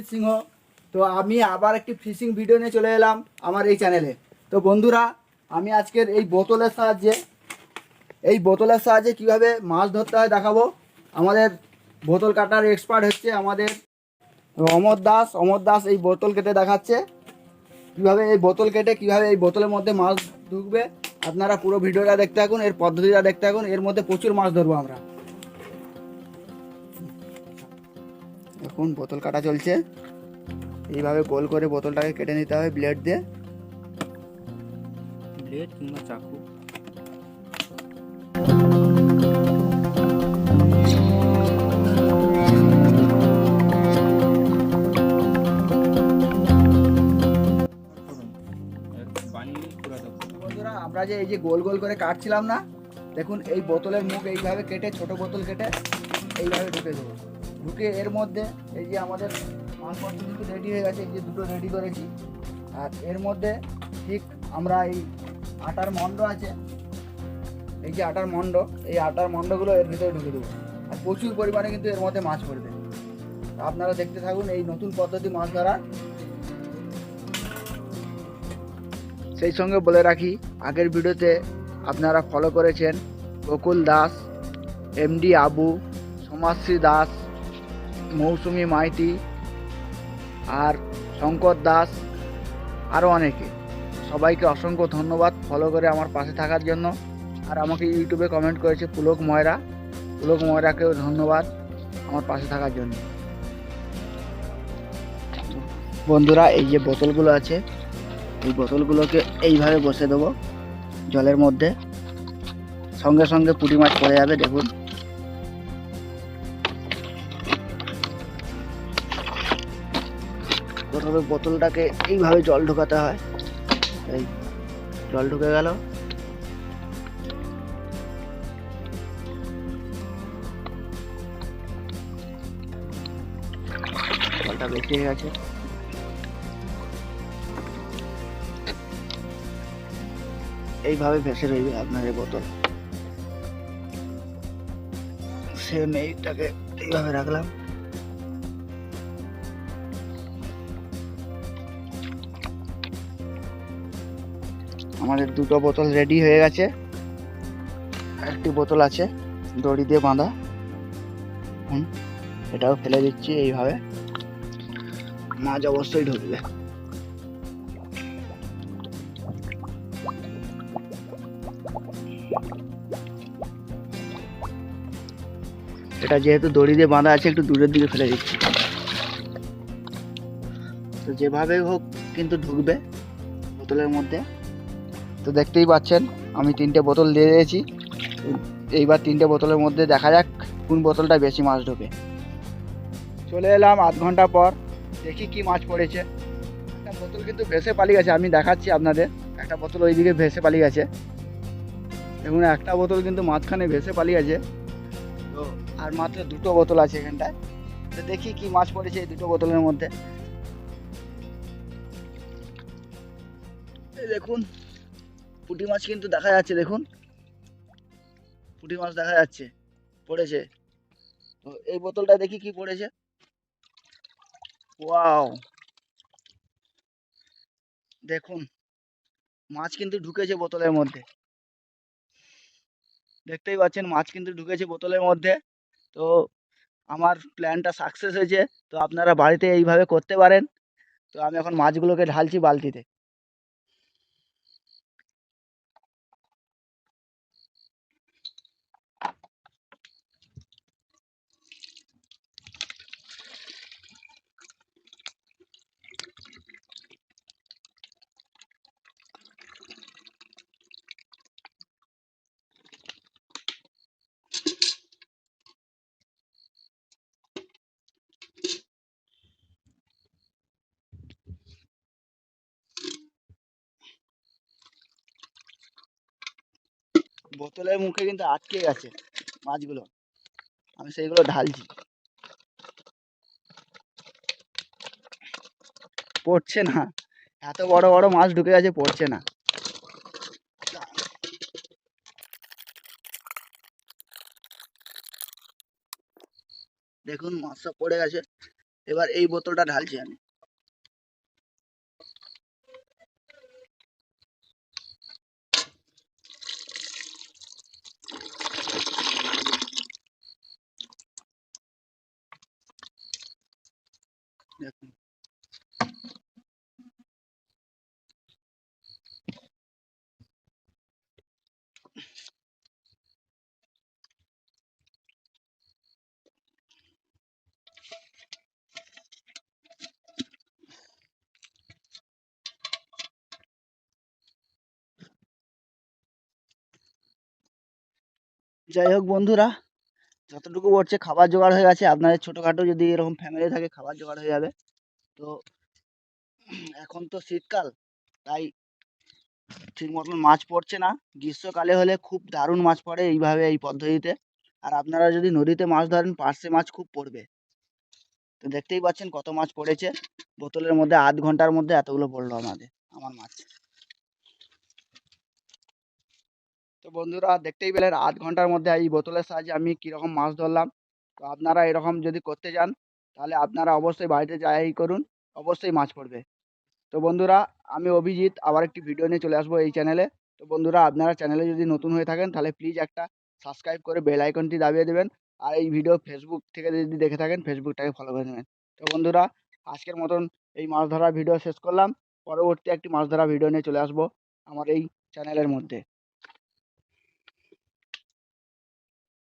সুজিত সিংহ। তো আমি আবার একটি ফিশিং ভিডিও নিয়ে চলে এলাম আমার এই চ্যানেলে তো বন্ধুরা, আমি আজকের এই বোতলের সাহায্যে, এই বোতলের সাহায্যে কীভাবে মাছ ধরতে হয় দেখাবো। আমাদের বোতল কাটার এক্সপার্ট হচ্ছে আমাদের অমর দাস। অমর দাস এই বোতল কেটে দেখাচ্ছে। কীভাবে এই বোতল কেটে, কীভাবে এই বোতলের মধ্যে মাছ ঢুকবে, আপনারা পুরো ভিডিওটা দেখতে থাকুন, এর পদ্ধতিটা দেখতে থাকুন, এর মধ্যে প্রচুর মাছ ধরবো আমরা। এখন বোতল কাটা চলছে। এইভাবে গোল করে বোতলটাকে কেটে নিতে হবে ব্লেড দিয়ে। ব্লেড কিংবা চাকু। আমরা যে এই যে গোল গোল করে কাটছিলাম না দেখুন এই বোতলের মুখ এইভাবে কেটে ছোট বোতল কেটে এইভাবে ঢুকে দেবো। ঢুকে এর মধ্যে এই যে আমাদের মালপত্র কিন্তু রেডি হয়ে গেছে, এই যে দুটো রেডি করেছি। আর এর মধ্যে ঠিক আমরা এই আটার মণ্ড আছে, এই যে আটার মণ্ড এই আটার মণ্ডগুলো এর ভিতরে ঢুকে দেবো। আর প্রচুর পরিমাণে কিন্তু এর মধ্যে মাছ পড়বে। আপনারা দেখতে থাকুন এই নতুন পদ্ধতি মাছ ধরার। সেই সঙ্গে বলে রাখি, আগের ভিডিওতে আপনারা ফলো করেছেন বকুল দাস এমডি আবু সমাজশ্রী দাস মৌসুমি মাইতি আর শঙ্কর দাস আরও অনেকে। সবাইকে অসংখ্য ধন্যবাদ ফলো করে আমার পাশে থাকার জন্য। আর আমাকে ইউটিউবে কমেন্ট করেছে পুলক ময়রা। পুলক ময়রাকেও ধন্যবাদ আমার পাশে থাকার জন্য। বন্ধুরা, এই যে বোতলগুলো আছে, এই বোতলগুলোকে এইভাবে বসে দেবো জলের মধ্যে। সঙ্গে সঙ্গে পুঁটি মাছ পড়ে যাবে, দেখুন। প্রথমে বোতলটাকে এইভাবে জল ঢোকাতে হয়। এই জল ঢুকে গেল। জলটা বেশি হয়ে গেছে। এইভাবে ভেসে রইবে আপনার এই বোতল। সেম এইটাকে এইভাবে রাখলাম। আমাদের দুটো বোতল রেডি হয়ে গেছে। একটি বোতল আছে, দড়ি দিয়ে বাঁধা। হুম, এটাও ফেলে দিচ্ছি এইভাবে। মাছ অবশ্যই ঢুকবে। এটা যেহেতু দড়ি দিয়ে বাঁধা আছে, একটু দূরের দিকে ফেলে দিচ্ছি। তো যেভাবে হোক কিন্তু ঢুকবে বোতলের মধ্যে। তো দেখতেই পাচ্ছেন, আমি তিনটে বোতল দিয়ে দিয়েছি। এইবার তিনটে বোতলের মধ্যে দেখা যাক কোন বোতলটা বেশি মাছ ঢোকে। চলে এলাম আধ ঘণ্টা পর, দেখি কি মাছ পড়েছে। একটা বোতল কিন্তু ভেসে পালিয়ে গেছে, আমি দেখাচ্ছি আপনাদের। একটা বোতল ওইদিকে ভেসে পালিয়ে গেছে। দেখুন, একটা বোতল কিন্তু মাঝখানে ভেসে পালিয়ে গেছে। তো, আর মাত্র দুটো বোতল আছে এখানটায়। তো দেখি কি মাছ পড়েছে এই দুটো বোতলের মধ্যে। দেখুন পুঁটি মাছ কিন্তু দেখা যাচ্ছে, দেখুন। পুঁটি মাছ দেখা যাচ্ছে, পড়েছে। তো এই বোতলটা দেখি কি পড়েছে। ওয়াও। দেখুন, মাছ কিন্তু ঢুকেছে বোতলের মধ্যে। দেখতেই পাচ্ছেন, মাছ কিন্তু ঢুকেছে বোতলের মধ্যে। তো আমার প্ল্যানটা সাকসেস হয়েছে। তো আপনারা বাড়িতে এইভাবে করতে পারেন। তো আমি এখন মাছগুলোকে ঢালছি বালতিতে। বোতলের মুখে কিন্তু আটকে গেছে মাছগুলো। আমি সেইগুলো ঢালছি। পড়ছে না। এত বড় বড় মাছ ঢুকে গেছে, পড়ছে না। দেখুন মাছটা পড়ে গেছে। এবার এই বোতলটা ঢালছি আমি। যাই হোক বন্ধুরা যতটুকু পড়ছে খাবার জোগাড় হয়ে গেছে। আপনাদের ছোটোখাটো যদি এরকম ফ্যামিলি থাকে খাবার জোগাড় হয়ে যাবে। তো এখন তো শীতকাল, তাই ঠিক মতন মাছ পড়ছে না। গ্রীষ্মকালে হলে খুব দারুণ মাছ পড়ে এইভাবে, এই পদ্ধতিতে। আর আপনারা যদি নদীতে মাছ ধরেন, পার্শে মাছ খুব পড়বে। তো দেখতেই পাচ্ছেন কত মাছ পড়েছে। বোতলের মধ্যে আধ ঘণ্টার মধ্যে এতগুলো পড়ল আমাদের, আমার মাছ। তো বন্ধুরা দেখতেই পেলেন আধ ঘণ্টার মধ্যে এই বোতলের সাহায্যে আমি কীরকম মাছ ধরলাম। তো আপনারা এরকম যদি করতে চান, তাহলে আপনারা অবশ্যই বাড়িতে যাই করুন, অবশ্যই মাছ পড়বে। তো বন্ধুরা, আমি অভিজিৎ, আবার একটি ভিডিও নিয়ে চলে আসব এই চ্যানেলে তো বন্ধুরা, আপনারা চ্যানেলে যদি নতুন হয়ে থাকেন, তাহলে প্লিজ একটা সাবস্ক্রাইব করে বেল আইকনটি দাবিয়ে দেবেন। আর এই ভিডিও ফেসবুক থেকে যদি দেখে থাকেন ফেসবুকটাকে ফলো করে নেবেন। তো বন্ধুরা, আজকের মতন এই মাছ ধরার ভিডিও শেষ করলাম। পরবর্তী একটি মাছ ধরা ভিডিও নিয়ে চলে আসব আমার এই চ্যানেলের মধ্যে।